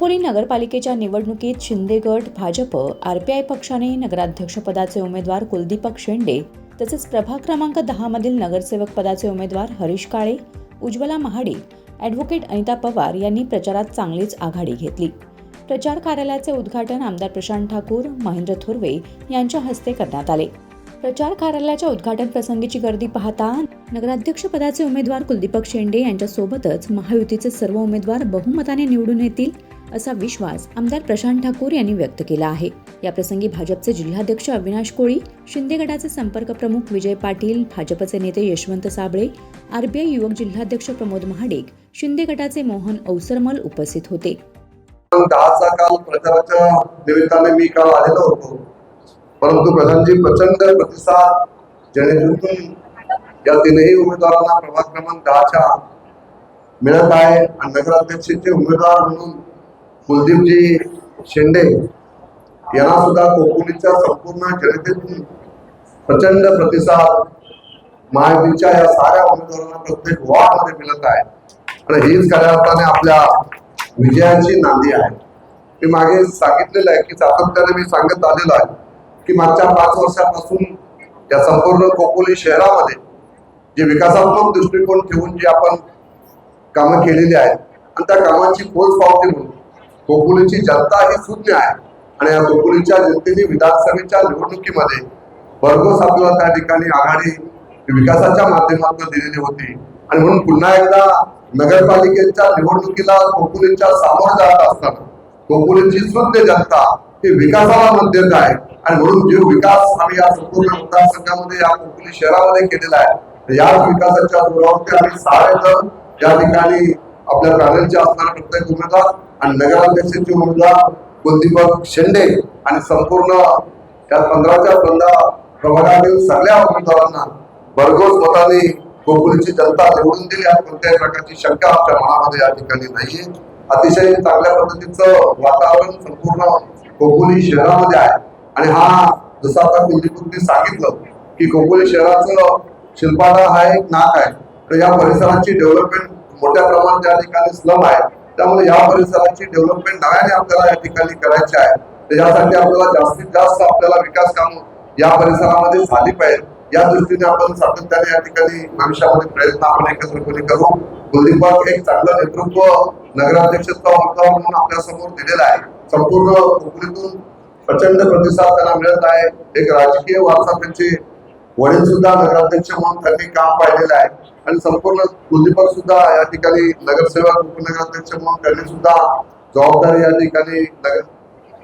खोपोली नगरपालिकेच्या निवडणुकीत शिंदे गट भाजप आरपीआय पक्षाने नगराध्यक्षपदाचे उमेदवार कुलदीपक शेंडे तसेच प्रभाग क्रमांक दहामधील नगरसेवक पदाचे उमेदवार हरीश काळे उज्ज्वला महाडे ॲडव्होकेट अनिता पवार यांनी प्रचारात चांगलीच आघाडी घेतली. प्रचार कार्यालयाचे उद्घाटन आमदार प्रशांत ठाकूर महेंद्र थोरवे यांच्या हस्ते करण्यात आले. प्रचार कार्यालयाच्या उद्घाटन प्रसंगीची गर्दी पाहता नगराध्यक्षपदाचे उमेदवार कुलदीपक शेंडे यांच्यासोबतच महायुतीचे सर्व उमेदवार बहुमताने निवडून येतील असा विश्वास आमदार प्रशांत ठाकूर यांनी व्यक्त केला आहे. याप्रसंगी भाजपचे जिल्हाध्यक्ष अविनाश कोळी शिंदे गटाचे संपर्क प्रमुख विजय पाटील भाजपचे नेते यशवंत साबळे आरबीआय युवक जिल्हाध्यक्ष प्रमोद महाडेक शिंदे गटाचे मोहन औसरमल उपस्थित होते. दहाचा काल प्रचाराच्या निमित्ताने मी काल आलेलो होतो. परंतु प्रधानजी प्रचंड प्रतिसाद जेणेकरून या तीनही उमेदवारांना प्रभाग क्रमांक दहाच्या मिळत आहे आणि नगराध्यक्षाचे उमेदवार म्हणून कुलदीपजी शेंडे यांना सुद्धा कोकुलीच्या संपूर्ण जनतेतून प्रचंड प्रतिसाद महायुतीच्या या साऱ्या उमेदवारांना प्रत्येक वॉर्डमध्ये मिळत आहे. आणि हीच खऱ्या अर्थाने आपल्या विजयाची नांदी आहे. मी मागे सांगितलेलं आहे की सातत्याने मी सांगत आलेलो आहे की मागच्या पाच वर्षापासून या संपूर्ण कोकोली शहरामध्ये जे विकासात्मक दृष्टिकोन ठेवून जी आपण कामं केलेली आहेत आणि त्या कामांची पोचपावती म्हणून खोपोलीची जनता ही शून्य आहे. आणि या खोपोलीच्या जनतेने विधानसभेच्या निवडणुकीमध्ये भरघोस आपल्याला त्या ठिकाणी आघाडी विकासाच्या माध्यमातून दिलेली होती. आणि म्हणून पुन्हा एकदा नगरपालिकेच्या निवडणुकीला खोपोलीच्या सामोरं जात असताना खोपोलीची शून्य जनता ही विकासाला मध्यत आहे. आणि म्हणून जो विकास आम्ही या संपूर्ण मतदारसंघामध्ये या खोपोली शहरामध्ये केलेला आहे तर या विकासाच्या जोरावरती आम्ही सारे जण या ठिकाणी आपल्या पॅनलचे असणारे प्रत्येक उमेदवार आणि नगराध्यक्षाचे मुलगा कुलदीपक शेंडे आणि संपूर्ण या पंधराच्या पंधरा प्रभागातील सगळ्या उमेदवारांना भरघोस मताने खोपोलीची जनता निवडून दिली आणि कोणत्याही प्रकारची शंका आमच्या मनामध्ये या ठिकाणी नाहीये. अतिशय चांगल्या पद्धतीचं वातावरण संपूर्ण खोपोली शहरामध्ये आहे. आणि हा जसं आता कुलदीपकने सांगितलं की खोपोली शहराचं शिल्पाडा हा एक नाक आहे. तर या परिसराची डेव्हलपमेंट मोठ्या प्रमाणात या ठिकाणी स्लम आहे. त्यामुळे या परिसराची डेव्हलपमेंट नव्याने आपल्याला या ठिकाणी करायची आहे. तर यासाठी आपल्याला जास्तीत जास्त आपल्याला विकास काम या परिसरामध्ये झाली पाहिजे या दृष्टीने आपण सातत्याने या ठिकाणी भविष्यामध्ये प्रयत्न आपण एकत्रपणे करू. कुलदीपक एक चांगलं नेतृत्व नगराध्यक्षत्व उमेदवार म्हणून आपल्यासमोर दिलेलं आहे. संपूर्ण कोकणीतून प्रचंड प्रतिसाद त्यांना मिळत आहे. एक राजकीय वारसा त्यांची वडील सुद्धा नगराध्यक्ष म्हणून त्यांनी काम पाहिलेलं आहे. आणि संपूर्ण कुलदीपक सुद्धा या ठिकाणी नगरसेवक उपनगराध्यक्ष म्हणून त्यांनी सुद्धा जबाबदारी या ठिकाणी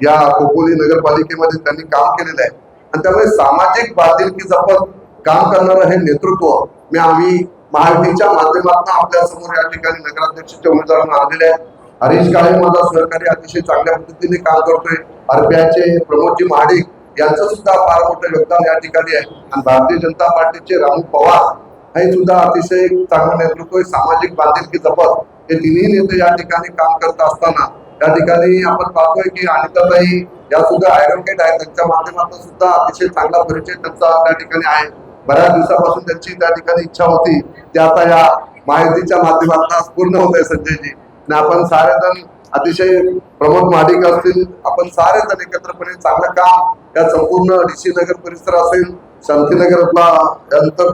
या खोपोली नगरपालिकेमध्ये त्यांनी काम केलेलं आहे. आणि त्यामुळे सामाजिक बांधिलकी जपत काम करणारं हे नेतृत्व मी आम्ही महायुतीच्या माध्यमातून आपल्यासमोर या ठिकाणी नगराध्यक्षाच्या उमेदवारांना आणलेले आहे. हरीश काळे माझा सहकारी अतिशय चांगल्या पद्धतीने काम करतोय. आरपीआयचे प्रमोदजी महाडिक यांचं सुद्धा फार मोठं योगदान या ठिकाणी आहे. आणि भारतीय जनता पार्टीचे रामू पवार हे सुद्धा अतिशय चांगलं नेतृत्व सामाजिक बांधिलकी जपत हे तिन्ही नेते या ठिकाणी काम करत असताना त्या ठिकाणी आपण पाहतोय की अनिताताई या सुद्धा ऍडव्होकेट आहेत. त्यांच्या माध्यमातून सुद्धा अतिशय चांगला परिचय त्यांचा त्या ठिकाणी आहे. बऱ्याच दिवसापासून त्यांची त्या ठिकाणी इच्छा होती. ते आता या माहितीच्या माध्यमातून पूर्ण होत आहे संजयजी. आणि आपण सारे जण अतिशय प्रमोद महाडिक असतील. आपण सारे जण एकत्रपणे चांगलं काम या संपूर्ण डीसी नगर परिसर असेल शांतीनगरला यानंतर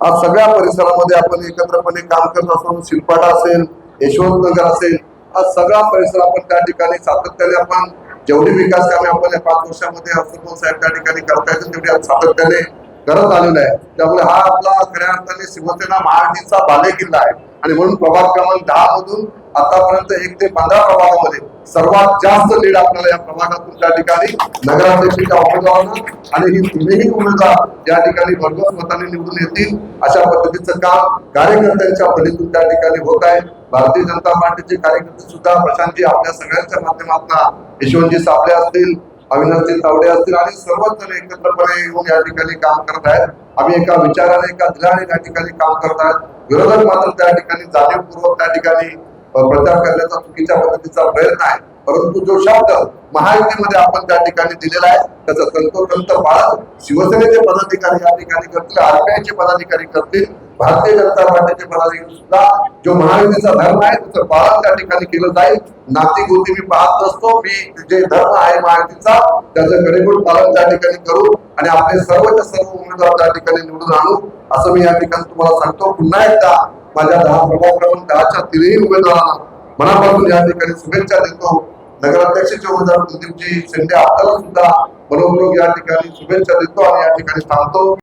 आज सगळ्या परिसरामध्ये आपण एकत्रपणे काम करत असतो. शिल्पाडा असेल यशवंत नगर असेल आज सगळा परिसर आपण त्या ठिकाणी सातत्याने आपण जेवढी विकास कामे आपण या पाच वर्षामध्ये हर्षवर्धन साहेब त्या ठिकाणी करता येतील तेवढी आज सातत्याने करत आलेलं आहे. त्यामुळे हा आपला खऱ्या अर्थाने शिवसेना महायुतीचा बालेकिल्ला आहे. आणि म्हणून प्रभाग क्रमांक दहा मधून आतापर्यंत एक ते पंधरा प्रभागामध्ये सर्वात जास्त लीड आपल्याला या प्रभागातून त्या ठिकाणी नगराध्यक्षांच्या उमेदवारांना आणि ही तिन्ही उमेदवार या ठिकाणी भरघोस मताने निवडून येतील अशा पद्धतीचं काम कार्यकर्त्यांच्या फलीतून त्या ठिकाणी होत आहे. भारतीय जनता पार्टीचे कार्यकर्ते सुद्धा प्रशांतजी आपल्या सगळ्यांच्या माध्यमातून यशवंतजी साबळे असतील अविनाशजी तावडे असतील आणि सर्वच जण एकत्रपणे येऊन या ठिकाणी काम करत आहेत. आम्ही एका विचाराने एका दिलाने त्या ठिकाणी काम करत आहेत. विरोधक मात्र त्या ठिकाणी जाणीवपूर्वक त्या ठिकाणी प्रचार करण्याचा चुकीच्या पद्धतीचा प्रयत्न आहे. परंतु जो शब्द महायुतीमध्ये आपण त्या ठिकाणी दिलेला आहे त्याचं तंतोतंत पालन शिवसेनेचे पदाधिकारी या ठिकाणी करतील आरपीआयचे पदाधिकारी करतील भारतीय जनता पार्टीचे पदाधिकारी सुद्धा जो महायुतीचा धर्म आहे त्याचं पालन त्या ठिकाणी केलं जाईल. नाती गोती मी पाहत नसतो मी जे धर्म आहे महायुतीचा त्याचं कडेकोट पालन त्या ठिकाणी करू आणि आपले सर्वच्या सर्व उमेदवार त्या ठिकाणी निवडून आणू असं मी या ठिकाणी तुम्हाला सांगतो. पुन्हा एकदा माझ्या दहा प्रभाग क्रमांक दहाच्या तिन्ही उमेदवारांना मनापासून या ठिकाणी शुभेच्छा देतो. नगराध्यक्षाचे उमेदवार कुलदीपजी शिंदे आपल्याला सुद्धा मनोपूर्वक या ठिकाणी शुभेच्छा देतो आणि या ठिकाणी थांबतो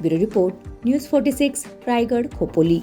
bureau report news forty six Raigad Khopoli.